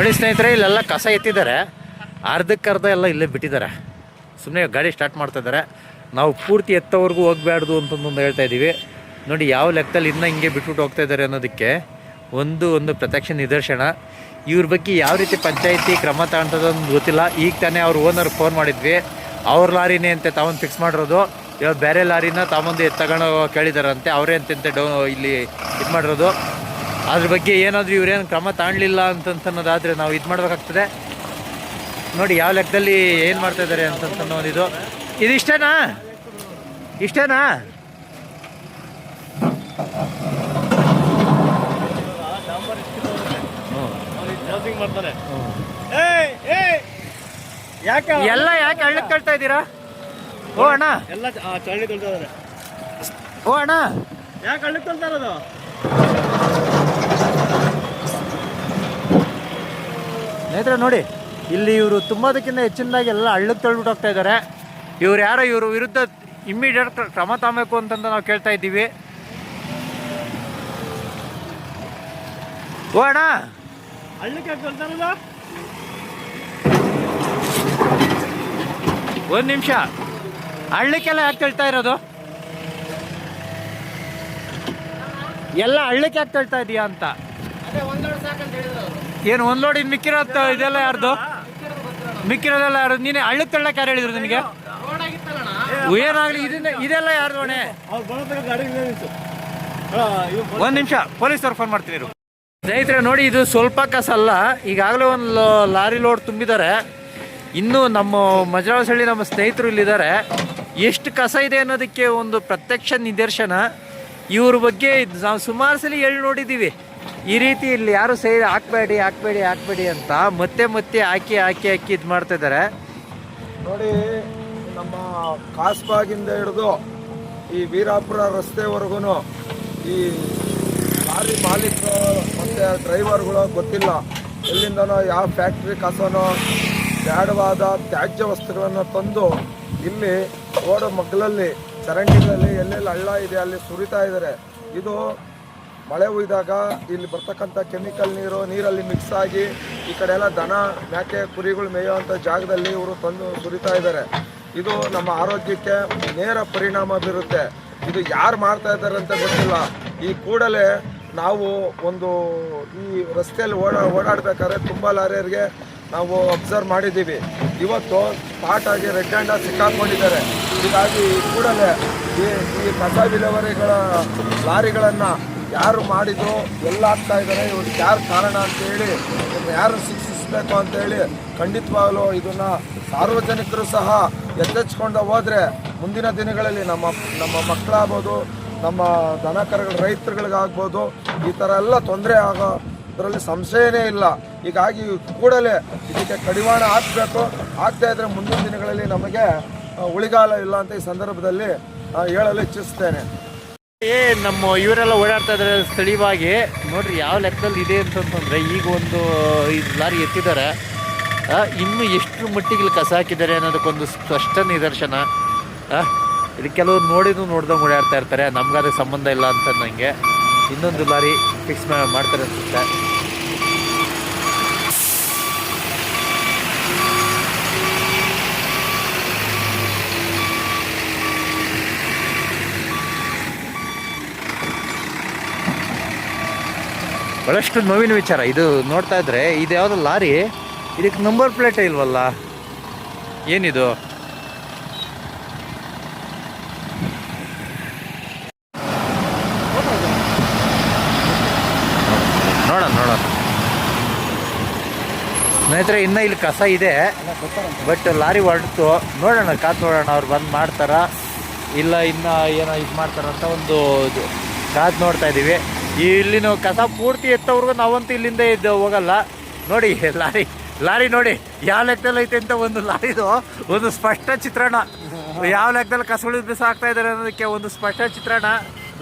ನೋಡಿ ಸ್ನೇಹಿತರೆ, ಇಲ್ಲೆಲ್ಲ ಕಸ ಎತ್ತಿದ್ದಾರೆ. ಅರ್ಧಕ್ಕರ್ಧ ಎಲ್ಲ ಇಲ್ಲೇ ಬಿಟ್ಟಿದ್ದಾರೆ. ಸುಮ್ಮನೆ ಗಾಡಿ ಸ್ಟಾರ್ಟ್ ಮಾಡ್ತಾ ಇದ್ದಾರೆ. ನಾವು ಪೂರ್ತಿ ಎತ್ತವರೆಗೂ ಹೋಗ್ಬಾರ್ದು ಅಂತಂದು ಹೇಳ್ತಾ ಇದ್ದೀವಿ. ನೋಡಿ ಯಾವ ಲೆಕ್ಕದಲ್ಲಿ ಇನ್ನೂ ಹಿಂಗೆ ಬಿಟ್ಬಿಟ್ಟು ಹೋಗ್ತಾ ಇದ್ದಾರೆ ಅನ್ನೋದಕ್ಕೆ ಒಂದು ಒಂದು ಪ್ರತ್ಯಕ್ಷ ನಿದರ್ಶನ. ಇವ್ರ ಬಗ್ಗೆ ಯಾವ ರೀತಿ ಪಂಚಾಯಿತಿ ಕ್ರಮ ತಗೊಂತದಂದು ಗೊತ್ತಿಲ್ಲ. ಈಗ ತಾನೇ ಅವ್ರ ಓನರ್ ಫೋನ್ ಮಾಡಿದ್ವಿ. ಅವ್ರ ಲಾರಿನೇ ಅಂತ ತಾವೊಂದು ಫಿಕ್ಸ್ ಮಾಡಿರೋದು. ಇವಾಗ ಬೇರೆ ಲಾರಿನ ತಾವೊಂದು ತಗೊಂಡು ಕೇಳಿದಾರಂತೆ. ಅವರೇ ಅಂತಂತೆ ಡೌ ಇಲ್ಲಿ ಇದು ಮಾಡಿರೋದು. ಅದ್ರ ಬಗ್ಗೆ ಏನಾದರೂ ಇವ್ರೇನು ಕ್ರಮ ತಾಣಲಿಲ್ಲ ಅಂತಂತ ಅನ್ನೋದಾದರೆ ನಾವು ಇದು ಮಾಡಬೇಕಾಗ್ತದೆ. ನೋಡಿ ಯಾವ ಲೆಕ್ಕದಲ್ಲಿ ಏನು ಮಾಡ್ತಾ ಇದ್ದಾರೆ ಅಂತಂತ ಒಂದು ಇದು. ಇದು ಇಷ್ಟೇನಾ? ಇಷ್ಟೇನಾ? ಯಾಕೆ ಎಲ್ಲ ಯಾಕೆ ಹಳ್ಳಕ್ಕೆ ಕಳ್ತಾ ಇದ್ದೀರಾ? ಓ ಅಣ್ಣ. ಎಲ್ಲ ಚಳ್ಳಿ ತೊಳ್ತಾ ಓ ಅಣ್ಣ. ಯಾಕೆ ಹಳ್ಳಕ್ಕೆ ತೊಳ್ತಾ ಇರೋದು? ಸ್ನೇಹಿತರೆ ನೋಡಿ ಇಲ್ಲಿ ಇವರು ತುಂಬೋದಕ್ಕಿಂತ ಹೆಚ್ಚಿನದಾಗಿ ಎಲ್ಲ ಹಳ್ಳಕ್ಕೆ ತಳ್ಬಿಟ್ಟು ಹೋಗ್ತಾ ಇದ್ದಾರೆ. ಇವ್ರು ಯಾರೋ ಇವರು ವಿರುದ್ಧ ಇಮ್ಮಿಡಿಯೇಟ್ ಕ್ರಮ ತಗೋಬೇಕು ಅಂತಂದು ನಾವು ಕೇಳ್ತಾ ಇದ್ದೀವಿ. ಓ ಅಣ್ಣ! ಒಂದು ನಿಮಿಷ. ಹಳ್ಳಕ್ಕೆಲ್ಲ ಯಾಕೆ ತಳ್ತಾ ಇರೋದು? ಎಲ್ಲ ಹಳ್ಳಕ್ಕೆ ಯಾಕೆ ತಳ್ತಾ ಇದೀಯಾ ಅಂತ? ಏನು, ಒಂದು ಲೋಡ್ ಇನ್ನು ಮಿಕ್ಕಿರೋ ಇದೆಲ್ಲ ಯಾರ್ದು? ಮಿಕ್ಕಿರೋದೆಲ್ಲ ಯಾರು? ನೀನೆ ಹಳ್ಳಕ್ಕೆ ತಳ್ಳಕ್ಕೆ ಯಾರು ಹೇಳಿದ್ರು ನಿಮಗೆ ಏನಾಗ್ಲಿ ಇದನ್ನ, ಇದೆಲ್ಲ ಯಾರ್ದು ಹೊಣೆ ಒಂದು ನಿಮಿಷ ಪೊಲೀಸವ್ರು ಫೋನ್ ಮಾಡ್ತೀನಿ. ಸ್ನೇಹಿತರೆ, ನೋಡಿ, ಇದು ಸ್ವಲ್ಪ ಕಸ ಅಲ್ಲ ಈಗಾಗಲೇ ಒಂದು ಲಾರಿ ಲೋಡ್ ತುಂಬಿದ್ದಾರೆ. ಇನ್ನು ನಮ್ಮ ಮಜರಾಳಸಳ್ಳಿ ನಮ್ಮ ಸ್ನೇಹಿತರು ಇಲ್ಲಿದ್ದಾರೆ. ಎಷ್ಟು ಕಸ ಇದೆ ಅನ್ನೋದಕ್ಕೆ ಒಂದು ಪ್ರತ್ಯಕ್ಷ ನಿದರ್ಶನ. ಇವ್ರ ಬಗ್ಗೆ ನಾವು ಸುಮಾರು ಸಲ ಹೇಳಿ ನೋಡಿದ್ದೀವಿ. ಈ ರೀತಿ ಇಲ್ಲಿ ಯಾರು ಸೈ ಹಾಕ್ಬೇಡಿ ಹಾಕ್ಬೇಡಿ ಹಾಕ್ಬೇಡಿ ಅಂತ ಮತ್ತೆ ಮತ್ತೆ ಹಾಕಿ ಹಾಕಿ ಹಾಕಿ ಇದು ಮಾಡ್ತಾ ಇದ್ದಾರೆ. ನೋಡಿ, ನಮ್ಮ ಕಾಸ್ಬಾಗಿಂದ ಹಿಡಿದು ಈ ವೀರಾಪುರ ರಸ್ತೆವರೆಗೂ ಈ ಲಾರಿ ಮಾಲೀಕ ಮತ್ತು ಡ್ರೈವರ್ಗಳು ಗೊತ್ತಿಲ್ಲ. ಎಲ್ಲಿಂದನೋ ಯಾವ ಫ್ಯಾಕ್ಟ್ರಿ ಕಸನೋ ಬ್ಯಾಡವಾದ ತ್ಯಾಜ್ಯ ವಸ್ತುಗಳನ್ನು ತಂದು ಇಲ್ಲಿ ರೋಡ್ ಮಗ್ಗಲಲ್ಲಿ ಚರಂಡಿಗಳಲ್ಲಿ ಎಲ್ಲೆಲ್ಲಿ ಹಳ್ಳ ಇದೆ, ಅಲ್ಲಿ ಸುರಿತಾ ಇದ್ದಾರೆ. ಇದು ಮಳೆ ಹುಯ್ದಾಗ ಇಲ್ಲಿ ಬರ್ತಕ್ಕಂಥ ಕೆಮಿಕಲ್ ನೀರು, ನೀರಲ್ಲಿ ಮಿಕ್ಸ್ ಆಗಿ ಈ ಕಡೆ ಎಲ್ಲ ದನ ಮೇಕೆ ಕುರಿಗಳು ಮೇಯುವಂಥ ಜಾಗದಲ್ಲಿ ಇವರು ತಂದು ಸುರಿತಾ ಇದ್ದಾರೆ. ಇದು ನಮ್ಮ ಆರೋಗ್ಯಕ್ಕೆ ನೇರ ಪರಿಣಾಮ ಬೀರುತ್ತೆ. ಇದು ಯಾರು ಮಾಡ್ತಾ ಇದ್ದಾರೆ ಅಂತ ಗೊತ್ತಿಲ್ಲ. ಈ ಕೂಡಲೇ ನಾವು ಒಂದು ಈ ರಸ್ತೆಯಲ್ಲಿ ಓಡಾ, ಓಡಾಡಬೇಕಾದ್ರೆ ತುಂಬ ಲಾರಿಯರಿಗೆ ನಾವು ಅಬ್ಸರ್ವ್ ಮಾಡಿದ್ದೀವಿ. ಇವತ್ತು ಸ್ಪಾಟ್ ಆಗಿ ರೆಡ್ ಹ್ಯಾಂಡ ಸಿಕ್ಕಾಕೊಂಡಿದ್ದಾರೆ. ಹೀಗಾಗಿ ಕೂಡಲೇ ಈ ಈ ಕಸ ವಿಲೇವಾರಿಗಳ ಲಾರಿಗಳನ್ನು ಯಾರು ಮಾಡಿದ್ರು ಎಲ್ಲ ಆಗ್ತಾ ಇದ್ದಾರೆ. ಇವ್ರಿಗೆ ಯಾರು ಕಾರಣ ಅಂತೇಳಿ ಯಾರು ಶಿಕ್ಷಿಸಬೇಕು ಅಂತೇಳಿ ಖಂಡಿತವಾಗಲೂ ಇದನ್ನು ಸಾರ್ವಜನಿಕರು ಸಹ ಎಚ್ಚೆಚ್ಕೊಂಡು ಹೋದರೆ ಮುಂದಿನ ದಿನಗಳಲ್ಲಿ ನಮ್ಮ ನಮ್ಮ ಮಕ್ಕಳಾಗ್ಬೋದು, ನಮ್ಮ ದನಕರಗಳ ರೈತರುಗಳಿಗಾಗ್ಬೋದು ಈ ಥರ ಎಲ್ಲ ತೊಂದರೆ ಆಗೋ ಅದರಲ್ಲಿ ಸಂಶಯನೇ ಇಲ್ಲ. ಹೀಗಾಗಿ ಕೂಡಲೇ ಇದಕ್ಕೆ ಕಡಿವಾಣ ಹಾಕಬೇಕು. ಆಗ್ತಾ ಇದ್ರೆ ಮುಂದಿನ ದಿನಗಳಲ್ಲಿ ನಮಗೆ ಉಳಿಗಾಲ ಇಲ್ಲ ಅಂತ ಈ ಸಂದರ್ಭದಲ್ಲಿ ಹೇಳಲು ಇಚ್ಛಿಸ್ತೇನೆ. ಏ, ನಮ್ಮ ಇವರೆಲ್ಲ ಓಡಾಡ್ತಾ ಇದ್ದಾರೆ ಸ್ಥಳೀಯವಾಗಿ. ನೋಡ್ರಿ ಯಾವ ಲೆಕ್ಕದಲ್ಲಿ ಇದೆ ಅಂತಂತಂದ್ರೆ ಈಗ ಒಂದು ಇದು ಲಾರಿ ಎತ್ತಿದ್ದಾರೆ. ಇನ್ನು ಎಷ್ಟು ಮಟ್ಟಿಗೆ ಇಲ್ಲಿ ಕಸ ಹಾಕಿದ್ದಾರೆ ಅನ್ನೋದಕ್ಕೊಂದು ಸ್ಪಷ್ಟ ನಿದರ್ಶನ. ಇಲ್ಲಿ ಕೆಲವರು ನೋಡಿದ್ರು, ನೋಡ್ದಂಗೆ ಓಡಾಡ್ತಾ ಇರ್ತಾರೆ. ನಮ್ಗೆ ಅದಕ್ಕೆ ಸಂಬಂಧ ಇಲ್ಲ ಅಂತ ನನಗೆ ಇನ್ನೊಂದು ಲಾರಿ ಫಿಕ್ಸ್ ಮಾಡ್ತಾರೆ ಅನ್ಸುತ್ತೆ. ಭಾಳಷ್ಟು ನೋವಿನ ವಿಚಾರ. ಇದು ನೋಡ್ತಾ ಇದ್ರೆ ಇದು ಯಾವುದು ಲಾರಿ? ಇದಕ್ಕೆ ನಂಬರ್ ಪ್ಲೇಟೇ ಇಲ್ವಲ್ಲ? ಏನಿದು? ನೋಡೋಣ ನೋಡೋಣ. ಸ್ನೇಹಿತರೆ, ಇನ್ನೂ ಇಲ್ಲಿ ಕಸ ಇದೆ. ಬಟ್ ಲಾರಿ ಹೊರಡ್ತು ನೋಡೋಣ ಕಾತ್ ನೋಡೋಣ ಅವ್ರು ಬಂದು ಮಾಡ್ತಾರ? ಇಲ್ಲ, ಇನ್ನೂ ಏನೋ ಇದು ಮಾಡ್ತಾರ ಅಂತ ಒಂದು ಕಾದ್ ನೋಡ್ತಾ ಇದ್ದೀವಿ ಈ ಇಲ್ಲಿನ ಕಸ ಪೂರ್ತಿ ಎತ್ತವ್ರಿಗೂ ನಾವಂತೂ ಇಲ್ಲಿಂದ ಇದ್ದು ಹೋಗಲ್ಲ. ನೋಡಿ ಲಾರಿ ಲಾರಿ ನೋಡಿ ಯಾವ ಲೆಕ್ಕದಲ್ಲಿ ಐತೆ ಅಂತ ಒಂದು ಲಾರಿದು ಒಂದು ಸ್ಪಷ್ಟ ಚಿತ್ರಣ. ಯಾವ ಲೆಕ್ಕದಲ್ಲಿ ಕಸಗಳು ಬಿಸಾಕ್ತಾ ಇದ್ದಾರೆ ಅನ್ನೋದಕ್ಕೆ ಒಂದು ಸ್ಪಷ್ಟ ಚಿತ್ರಣ.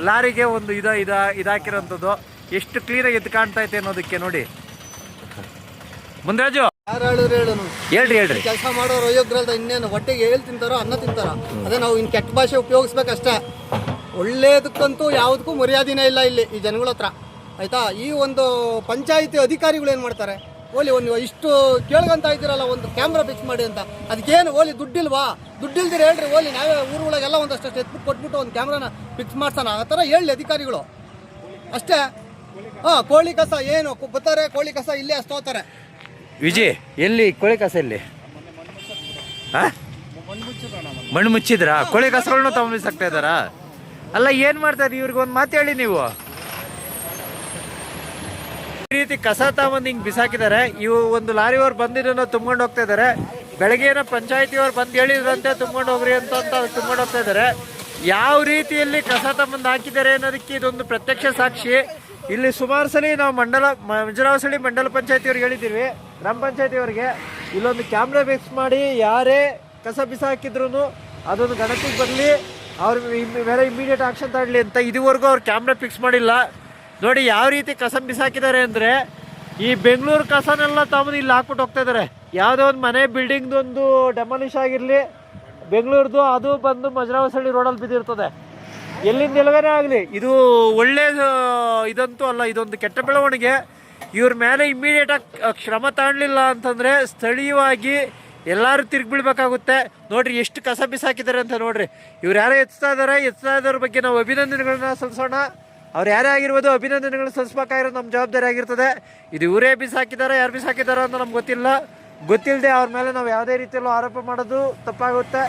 ಲಾರಿಗೆ ಒಂದು ಇದ ಇದ ಇದಾಕಿರೋಂಥದ್ದು. ಎಷ್ಟು ಕ್ಲೀನಾಗಿ ಎದ್ದು ಕಾಣ್ತಾ ಐತೆ ಅನ್ನೋದಕ್ಕೆ ನೋಡಿ. ಮುಂದ್ರಾಜು ಹೇಳ್ರಿ ಹೇಳ್ರಿ. ಕೆಲಸ ಮಾಡೋರು ಅಯೋಗ್ರಲ್ದ ಇನ್ನೇನು? ಹೊಟ್ಟೆಗೆ ಹೇಳ್ ತಿಂತಾರೋ ಅನ್ನ ತಿಂತಾರ? ಅದೇ ನಾವು ಇನ್ನು ಕೆಟ್ಟ ಭಾಷೆ ಉಪಯೋಗಿಸ್ಬೇಕಷ್ಟೇ. ಒಳ್ಳೇದಕ್ಕಂತೂ ಯಾವುದಕ್ಕೂ ಮರ್ಯಾದೆನೇ ಇಲ್ಲ ಇಲ್ಲಿ ಈ ಜನಗಳ ಹತ್ರ. ಆಯಿತಾ? ಈ ಒಂದು ಪಂಚಾಯಿತಿ ಅಧಿಕಾರಿಗಳು ಏನು ಮಾಡ್ತಾರೆ? ಓಲಿ ಒಂದು ಇಷ್ಟು ಕೇಳ್ಕೊಂತ ಇದ್ದೀರಲ್ಲ, ಒಂದು ಕ್ಯಾಮ್ರಾ ಫಿಕ್ಸ್ ಮಾಡಿ ಅಂತ. ಅದಕ್ಕೇನು ಓಲಿ ದುಡ್ಡಿಲ್ವಾ? ದುಡ್ಡಿಲ್ದಿರ ಹೇಳ್ರಿ ಓಲಿ, ನಾವೇ ಊರುಗಳಿಗೆಲ್ಲ ಒಂದಷ್ಟು ಎತ್ಬಿಟ್ಟು ಕೊಟ್ಬಿಟ್ಟು ಒಂದು ಕ್ಯಾಮ್ರಾನ ಫಿಕ್ಸ್ ಮಾಡ್ತಾನೆ ಆ ಥರ ಹೇಳಿ ಅಧಿಕಾರಿಗಳು. ಅಷ್ಟೇ? ಹಾಂ, ಕೋಳಿ ಕಸ ಏನು? ಬರ್ತಾರೆ, ಕೋಳಿ ಕಸ ಇಲ್ಲೇ ಅಷ್ಟು ಹೋಗ್ತಾರೆ. ವಿಜಯ್ ಎಲ್ಲಿ ಕೋಳಿ ಕಸ ಎಲ್ಲಿ? ಹಾಂ? ಮಣ್ಣು ಮುಚ್ಚಿದ್ರಾ? ಕೋಳಿ ಕಸಗಳನ್ನ ತಗೊಂಡಿಸಾಕ್ತಾ ಇದ್ದಾರಾ? ಅಲ್ಲ, ಏನ್ ಮಾಡ್ತಾರೆ ಇವ್ರಿಗೆ ಒಂದು ಮಾತು ಹೇಳಿ ನೀವು. ಈ ರೀತಿ ಕಸ ತಗೊಂಡು ಹಿಂಗ್ ಬಿಸಾಕಿದ್ದಾರೆ. ಇವು ಒಂದು ಲಾರಿಯವ್ರು ಬಂದಿದ್ದನ್ನ ತುಂಬ್ಕೊಂಡು ಹೋಗ್ತಾ ಇದ್ದಾರೆ. ಬೆಳಗ್ಗೆನ ಪಂಚಾಯತಿಯವ್ರು ಬಂದು ಹೇಳಿದ್ರಂತೆ, ತುಂಬ್ಕೊಂಡು ಹೋಗ್ರಿ ಅಂತ ತುಂಬ್ಕೊಂಡು ಹೋಗ್ತಾ ಇದ್ದಾರೆ. ಯಾವ ರೀತಿಯಲ್ಲಿ ಕಸ ತಗೊಂಡು ಹಾಕಿದ್ದಾರೆ ಅನ್ನೋದಕ್ಕೆ ಇದೊಂದು ಪ್ರತ್ಯಕ್ಷ ಸಾಕ್ಷಿ. ಇಲ್ಲಿ ಸುಮಾರು ಸಲ ನಾವು ಮಂಡಲ ಮಂಜರಾವಸಳಿ ಮಂಡಲ ಪಂಚಾಯತಿಯವ್ರಿಗೆ ಹೇಳಿದ್ದೀವಿ. ಗ್ರಾಮ ಪಂಚಾಯತಿಯವ್ರಿಗೆ, ಇಲ್ಲೊಂದು ಕ್ಯಾಮ್ರಾ ಫಿಕ್ಸ್ ಮಾಡಿ ಯಾರೇ ಕಸ ಬಿಸಾಕಿದ್ರು ಅದೊಂದು ಗಣತಿಗೆ ಬರಲಿ. ಅವ್ರ ಬೇರೆ ಇಮಿಡಿಯೇಟ್ ಆಕ್ಷನ್ ತಗೊಳ್ಳಿ ಅಂತ ಇದುವರೆಗೂ ಅವ್ರು ಕ್ಯಾಮ್ರಾ ಫಿಕ್ಸ್ ಮಾಡಿಲ್ಲ. ನೋಡಿ ಯಾವ ರೀತಿ ಕಸ ಬಿಸಾಕಿದ್ದಾರೆ ಅಂದರೆ ಈ ಬೆಂಗಳೂರು ಕಸನೆಲ್ಲ ತಮ್ಮದು ಇಲ್ಲಿ ಹಾಕ್ಬಿಟ್ಟು ಹೋಗ್ತಾ ಇದ್ದಾರೆ ಯಾವುದೋ ಒಂದು ಮನೆ ಬಿಲ್ಡಿಂಗ್ದೊಂದು ಡೆಮಾಲಿಷ್ ಆಗಿರಲಿ, ಬೆಂಗಳೂರ್ದು ಅದು ಬಂದು ಮಜರಾವಸಳ್ಳಿ ರೋಡಲ್ಲಿ ಬಿದ್ದಿರ್ತದೆ. ಎಲ್ಲಿಂದ ಎಲ್ಲವೇ ಆಗಲಿ? ಇದು ಒಳ್ಳೆ ಇದಂತೂ ಅಲ್ಲ, ಇದೊಂದು ಕೆಟ್ಟ ಬೆಳವಣಿಗೆ. ಇವ್ರ ಮೇಲೆ ಇಮ್ಮಿಡಿಯೇಟಾಗಿ ಶ್ರಮ ತಾಣಲಿಲ್ಲ ಅಂತಂದರೆ ಸ್ಥಳೀಯವಾಗಿ ಎಲ್ಲರೂ ತಿರುಗಿ ಬೀಳ್ಬೇಕಾಗುತ್ತೆ ನೋಡ್ರಿ ಎಷ್ಟು ಕಸ ಬಿಸಾಕಿದ್ದಾರೆ ಅಂತ ನೋಡ್ರಿ. ಇವ್ರು ಯಾರೋ ಎತ್ತಾ ಇದ್ದಾರೆ ಎತ್ತಾ ಇದ್ದವ್ರ ಬಗ್ಗೆ ನಾವು ಅಭಿನಂದನೆಗಳನ್ನ ಸಲ್ಲಿಸೋಣ. ಅವ್ರು ಯಾರೇ ಆಗಿರ್ಬೋದು ಅಭಿನಂದನೆಗಳು ಸಲ್ಲಿಸ್ಬೇಕಾಗಿರೋದು ನಮ್ಮ ಜವಾಬ್ದಾರಿ ಆಗಿರ್ತದೆ. ಇದು ಇವರೇ ಬಿಸಾಕಿದ್ದಾರೆ ಯಾರು ಬಿಸಾಕಿದ್ದಾರೆ ಅಂತ ನಮ್ಗೆ ಗೊತ್ತಿಲ್ಲ. ಗೊತ್ತಿಲ್ಲದೆ ಅವ್ರ ಮೇಲೆ ನಾವು ಯಾವುದೇ ರೀತಿಯಲ್ಲೂ ಆರೋಪ ಮಾಡೋದು ತಪ್ಪಾಗುತ್ತೆ.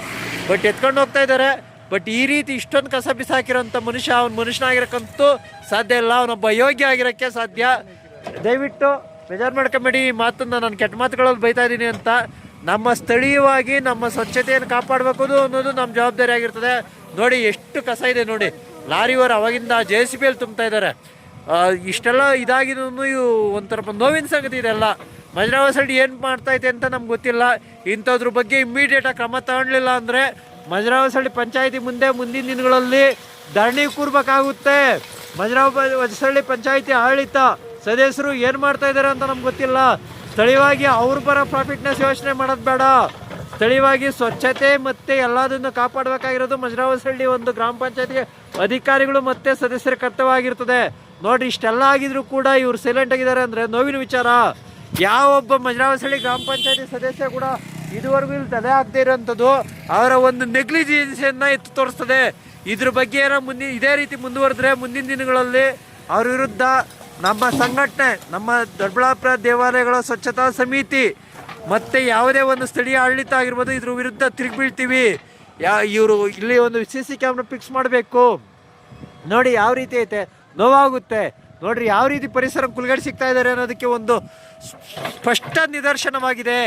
ಬಟ್ ಎತ್ಕೊಂಡು ಹೋಗ್ತಾ ಇದ್ದಾರೆ ಬಟ್ ಈ ರೀತಿ ಇಷ್ಟೊಂದು ಕಸ ಬಿಸಾಕಿರೋಂಥ ಮನುಷ್ಯ, ಅವ್ನ ಮನುಷ್ಯನಾಗಿರೋಕ್ಕಂತೂ ಸಾಧ್ಯ ಇಲ್ಲ. ಅವನೊಬ್ಬ ಯೋಗ್ಯ ಆಗಿರೋಕ್ಕೆ ಸಾಧ್ಯ. ದಯವಿಟ್ಟು ಬೇಜಾರು ಮಾಡ್ಕೊಂಬೇಡಿ ಈ ಮಾತನ್ನು ನಾನು ಕೆಟ್ಟ ಮಾತುಗಳಲ್ಲಿ ಬೈತಾ ಇದ್ದೀನಿ ಅಂತ. ನಮ್ಮ ಸ್ಥಳೀಯವಾಗಿ ನಮ್ಮ ಸ್ವಚ್ಛತೆಯನ್ನು ಕಾಪಾಡಬೇಕು ಅನ್ನೋದು ನಮ್ಮ ಜವಾಬ್ದಾರಿ ಆಗಿರ್ತದೆ. ನೋಡಿ, ಎಷ್ಟು ಕಸ ಇದೆ ನೋಡಿ. ಲಾರಿಯವರು ಅವಾಗಿಂದ ಜೆ ಸಿ ಬಿಯಲ್ಲಿ ತುಂಬ್ತಾ ಇದ್ದಾರೆ. ಇಷ್ಟೆಲ್ಲ ಇದಾಗಿದ್ದು ಇವು ಒಂಥರ ನೋವಿನ ಸಂಗತಿ ಇದೆಲ್ಲ ಮಜರಾವಸಳ್ಳಿ ಏನು ಮಾಡ್ತಾ ಇದೆ ಅಂತ ನಮ್ಗೆ ಗೊತ್ತಿಲ್ಲ. ಇಂಥದ್ರ ಬಗ್ಗೆ ಇಮ್ಮಿಡಿಯೇಟಾಗಿ ಕ್ರಮ ತಗೊಳ್ಳಿಲ್ಲ ಅಂದರೆ ಮಜರಾವಸಳ್ಳಿ ಪಂಚಾಯತಿ ಮುಂದೆ ಮುಂದಿನ ದಿನಗಳಲ್ಲಿ ಧರಣಿ ಕೂರ್ಬೇಕಾಗುತ್ತೆ. ಮಜರಾವಸಳ್ಳಿ ಪಂಚಾಯತಿ ಆಡಳಿತ ಸದಸ್ಯರು ಏನು ಮಾಡ್ತಾ ಇದ್ದಾರೆ ಅಂತ ನಮ್ಗೆ ಗೊತ್ತಿಲ್ಲ. ಸ್ಥಳೀಯವಾಗಿ ಅವ್ರು ಬರೋ ಪ್ರಾಫಿಟ್ನೆಸ್ ಯೋಚನೆ ಮಾಡೋದು ಬೇಡ. ಸ್ಥಳೀಯವಾಗಿ ಸ್ವಚ್ಛತೆ ಮತ್ತೆ ಎಲ್ಲದನ್ನು ಕಾಪಾಡಬೇಕಾಗಿರೋದು ಮಜರಾವಸಳ್ಳಿ ಒಂದು ಗ್ರಾಮ ಪಂಚಾಯತ್ಗೆ ಅಧಿಕಾರಿಗಳು ಮತ್ತೆ ಸದಸ್ಯರ ಕರ್ತವ್ಯ ನೋಡಿ, ಇಷ್ಟೆಲ್ಲ ಆಗಿದ್ರು ಕೂಡ ಇವರು ಸೈಲೆಂಟ್ ಆಗಿದ್ದಾರೆ ಅಂದ್ರೆ ನೋವಿನ ವಿಚಾರ. ಯಾವೊಬ್ಬ ಮಜರಾವಸಳ್ಳಿ ಗ್ರಾಮ ಪಂಚಾಯತಿ ಸದಸ್ಯ ಕೂಡ ಇದುವರೆಗೂ ಇಲ್ಲಿ ತಲೆ ಆಗದೆ ಇರೋಂಥದ್ದು ಅವರ ಒಂದು ನೆಗ್ಲಿಜೆನ್ಸಿಯನ್ನು ಎತ್ತು ತೋರಿಸ್ತದೆ. ಇದ್ರ ಬಗ್ಗೆ ಏನೋ ಮುಂದಿನ ಇದೇ ರೀತಿ ಮುಂದುವರೆದ್ರೆ ಮುಂದಿನ ದಿನಗಳಲ್ಲಿ ಅವ್ರ ವಿರುದ್ಧ ನಮ್ಮ ಸಂಘಟನೆ, ನಮ್ಮ ದೊಡ್ಡಬಳ್ಳಾಪುರ ದೇವಾಲಯಗಳ ಸ್ವಚ್ಛತಾ ಸಮಿತಿ, ಮತ್ತೆ ಯಾವುದೇ ಒಂದು ಸ್ಥಳೀಯ ಆಡಳಿತ ಆಗಿರ್ಬೋದು, ಇದ್ರ ವಿರುದ್ಧ ತಿರುಗಿ ಬೀಳ್ತೀವಿ ಯಾ, ಇವರು ಇಲ್ಲಿ ಒಂದು ಸಿ ಸಿ ಕ್ಯಾಮ್ರಾ ಫಿಕ್ಸ್ ಮಾಡಬೇಕು. ನೋಡಿ ಯಾವ ರೀತಿ ಐತೆ, ನೋವಾಗುತ್ತೆ. ನೋಡ್ರಿ ಯಾವ ರೀತಿ ಪರಿಸರ ಕುಲ್ಗಡೆ ಸಿಗ್ತಾ ಇದ್ದಾರೆ ಅನ್ನೋದಕ್ಕೆ ಒಂದು ಸ್ಪಷ್ಟ ನಿದರ್ಶನವಾಗಿದೆ.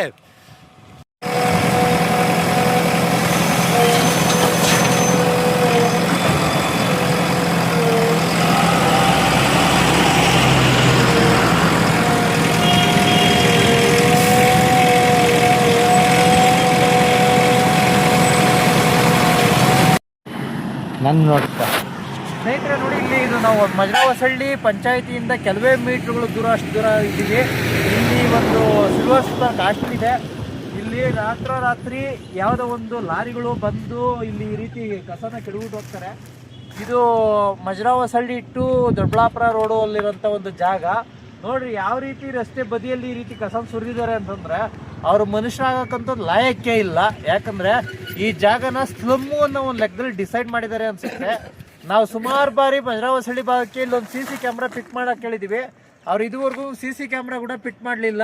ನನ್ನ ನೋಡ್ತಾ. ಸ್ನೇಹಿತರೆ, ನೋಡಿ, ಇಲ್ಲಿ ಇದು ನಾವು ಮಜರಾವಸಳ್ಳಿ ಪಂಚಾಯತಿಯಿಂದ ಕೆಲವೇ ಮೀಟ್ರ್ಗಳು ದೂರ, ಅಷ್ಟು ದೂರ ಇದ್ದೀವಿ. ಇಲ್ಲಿ ಒಂದು ಸಿಲ್ವರ್ ಸ್ಟಾರ್ ಇಲ್ಲಿ ಇದೆ. ಇಲ್ಲಿ ರಾತ್ರೋರಾತ್ರಿ ಯಾವುದೋ ಒಂದು ಲಾರಿಗಳು ಬಂದು ಇಲ್ಲಿ ಈ ರೀತಿ ಕಸನ ಕೆಡವಿಟ್ಟು ಹೋಗ್ತಾರೆ. ಇದು ಮಜರಾವಸಳ್ಳಿ ಟು ದೊಡ್ಡಬಳ್ಳಾಪುರ ರೋಡು ಅಲ್ಲಿರೋಂಥ ಒಂದು ಜಾಗ. ನೋಡ್ರಿ, ಯಾವ ರೀತಿ ರಸ್ತೆ ಬದಿಯಲ್ಲಿ ಈ ರೀತಿ ಕಸ ಸುರಿದಿದ್ದಾರೆ ಅಂತಂದ್ರೆ ಅವರು ಮನುಷ್ಯರಾಗಕ್ಕಂತ ಲಾಯಕ್ಕೆ ಇಲ್ಲ. ಯಾಕಂದ್ರೆ ಈ ಜಾಗನ ಸ್ಲಮ್ ಅನ್ನೋ ಒಂದು ಲೆಕ್ಕದಲ್ಲಿ ಡಿಸೈಡ್ ಮಾಡಿದ್ದಾರೆ ಅನ್ಸುತ್ತೆ. ನಾವು ಸುಮಾರು ಬಾರಿ ಭದ್ರಾವಸಳ್ಳಿ ಭಾಗಕ್ಕೆ ಇಲ್ಲೊಂದು ಸಿ ಸಿ ಕ್ಯಾಮ್ರಾ ಫಿಟ್ ಮಾಡಕ್ ಕೇಳಿದೀವಿ. ಅವ್ರು ಇದುವರೆಗೂ ಸಿ ಸಿ ಕ್ಯಾಮ್ರಾ ಕೂಡ ಫಿಟ್ ಮಾಡಲಿಲ್ಲ.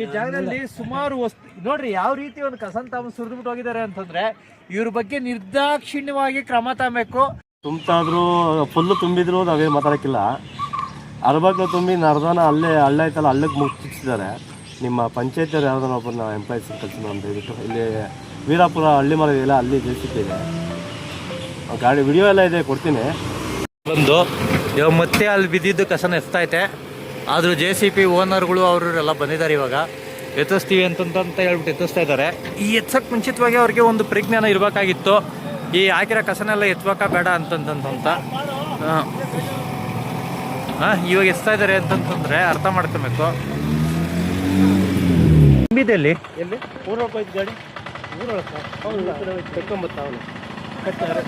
ಈ ಜಾಗದಲ್ಲಿ ಸುಮಾರು ವಸ್ತು ನೋಡ್ರಿ, ಯಾವ ರೀತಿ ಒಂದು ಕಸನ್ ತಾಮ ಸುರಿದ್ಬಿಟ್ಟು ಹೋಗಿದ್ದಾರೆ ಅಂತಂದ್ರೆ ಇವ್ರ ಬಗ್ಗೆ ನಿರ್ದಾಕ್ಷಿಣ್ಯವಾಗಿ ಕ್ರಮ ತಾಬೇಕು. ತುಂಬ್ತಾದ್ರು ಫುಲ್ಲು ತುಂಬಿದ್ರು ನಾವೇನು ಮಾತಾಡೋಕ್ಕಿಲ್ಲ. ಅರ್ಬಕ್ಕೆ ತುಂಬಿ ನರ್ದಾನ ಅಲ್ಲೇ ಹಳ್ಳ ಐತಲ್ಲ ಹಳ್ಳಕ್ಕೆ ಮುಗಿಸಿದ್ದಾರೆ ನಿಮ್ಮ ಪಂಚಾಯತ್ನವ್ರು ಯಾವ್ದಾನ ಒಬ್ಬರನ್ನ ಎಂಪ್ಲಾಯ್ಸ್ ಕಳಿಸಿ ನಾನು ದಯವಿಟ್ಟು ಇಲ್ಲಿ ವೀರಾಪುರ ಹಳ್ಳಿ ಮರ ಇದೆಯಲ್ಲ ಅಲ್ಲಿ ಜೆ ಇದೆ ಆ ಗಾಡಿ ವಿಡಿಯೋ ಎಲ್ಲ ಇದೆ, ಕೊಡ್ತೀನಿ. ಬಂದು, ಇವಾಗ ಮತ್ತೆ ಅಲ್ಲಿ ಬಿದ್ದಿದ್ದು ಕಸನ ಎತ್ತೈತೆ ಆದರೂ ಜೆ ಸಿ ಪಿ ಓನರ್ಗಳು ಅವರೆಲ್ಲ ಬಂದಿದ್ದಾರೆ ಇವಾಗ. ಎತ್ತಿಸ್ತೀವಿ ಅಂತಂತ ಹೇಳ್ಬಿಟ್ಟು ಎತ್ತಿಸ್ತಾ ಇದ್ದಾರೆ. ಈ ಎತ್ಸಕ್ಕೆ ಮುಂಚಿತವಾಗಿ ಅವ್ರಿಗೆ ಒಂದು ಪರಿಜ್ಞಾನ ಇರಬೇಕಾಗಿತ್ತು. ಈ ಹಾಕಿರೋ ಕಸನೆಲ್ಲ ಎತ್ಬೇಕಾ ಬೇಡ ಅಂತಂತಂತ ಹಾಂ ಇವಾಗ ಎತ್ತಾ ಇದ್ದಾರೆ ಅಂತಂತಂದರೆ ಅರ್ಥ ಮಾಡ್ಕೊಬೇಕು. ತುಂಬಿದೆಲ್ಲಿ ಎಲ್ಲಿ? ಊರೊಳಗೆ ಹೋಯ್ತು ಗಾಡಿ? ಊರೊಳಗೆ ಹೌದು? ತೆಕ್ಕೊಂಬತ್ತ ಅವನು.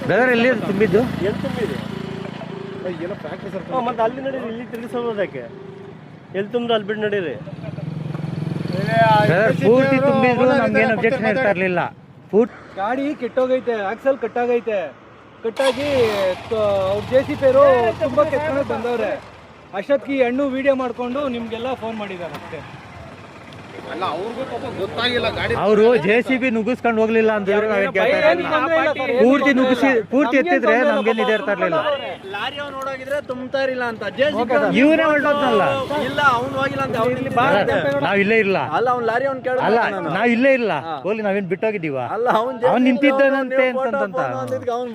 ಬ್ರದರ್ ಎಲ್ಲಿ ತುಂಬಿದ್ದು? ಎಲ್ಲಿ ತುಂಬಿದೆ ಏನೋ ಪ್ರಾಕ್ಟೀಸ್ ಮತ್ತೆ ಅಲ್ಲಿ ನಡೀರಿ ಇಲ್ಲಿ ತಿರುಗಿಸೋದಕ್ಕೆ ಎಲ್ಲಿ ತುಂಬ್ರೆ ಅಲ್ಲಿ ಬಿಟ್ಟು ನಡೀರಿ? ಪೂರ್ತಿ ತುಂಬಿದ್ರು ನಮ್ಗೇನು ಅಬ್ಜೆಕ್ಷನ್ ಇರ್ತಾ ಇರಲಿಲ್ಲ. ಪೂರ್ತಿ ಗಾಡಿ ಕೆಟ್ಟೋಗೈತೆ ಆಕ್ಸಲ್ ಕಟ್ಟಾಗೈತೆ. ಕಟ್ಟಾಗಿ ಅವ್ರ ಜೆ ಸಿ ಪೇರು ತುಂಬ ಕೆತ್ಕೊಂಡು ಬಂದವ್ರೆ. ಅಷ್ಟೊತ್ತಿಗೆ ಈ ಹಣ್ಣು ವಿಡಿಯೋ ಮಾಡ್ಕೊಂಡು ನಿಮ್ಗೆಲ್ಲ ಫೋನ್ ಮಾಡಿದಾರೆ ಅಷ್ಟೇ. ಅವರು ಜೆ ಸಿ ಬಿ ನುಗ್ಗಿಸ್ಕೊಂಡು ಹೋಗ್ಲಿಲ್ಲ ಅಂತ ನಾವೇನ್ ಕೇಳ್ತಾ ಇರ್ಲಿಲ್ಲ. ಪೂರ್ತಿ ನುಗ್ಗಿಸಿ ಪೂರ್ತಿ ಎತ್ತಿದ್ರೆ ನಮ್ಗೇನು ಇದೇ ಇರ್ತಾ ಇರ್ಲಿಲ್ಲ ಲಾರಿ ಅವ್ನು ನೋಡೋಗಿದ್ರೆ ತುಂಬ್ತಾ ಇರಲಿಲ್ಲ ಅಂತ. ಇವನೇ ಹೊರಟೋದ್ನಲ್ಲ. ಇಲ್ಲ ಅವ್ನು ಹೋಗಿಲ್ಲ ಅಂತ. ನಾವ್ ಇಲ್ಲೇ ಇಲ್ಲ ಅಲ್ಲ ಅವ್ನು ಲಾರಿ ಅವ್ನು ಕೇಳ ಅಲ್ಲ ನಾವ್ ಇಲ್ಲೇ ಇಲ್ಲ ಹೋಗ್ಲಿ ನಾವೇನ್ ಬಿಟ್ಟೋಗಿದ್ದೀವ? ಅಲ್ಲ ಅವ್ನು ಅವ್ನ್ ನಿಂತಿದ್ದಾನಂತೆ ಅಂತಂತ ಅವ್ನು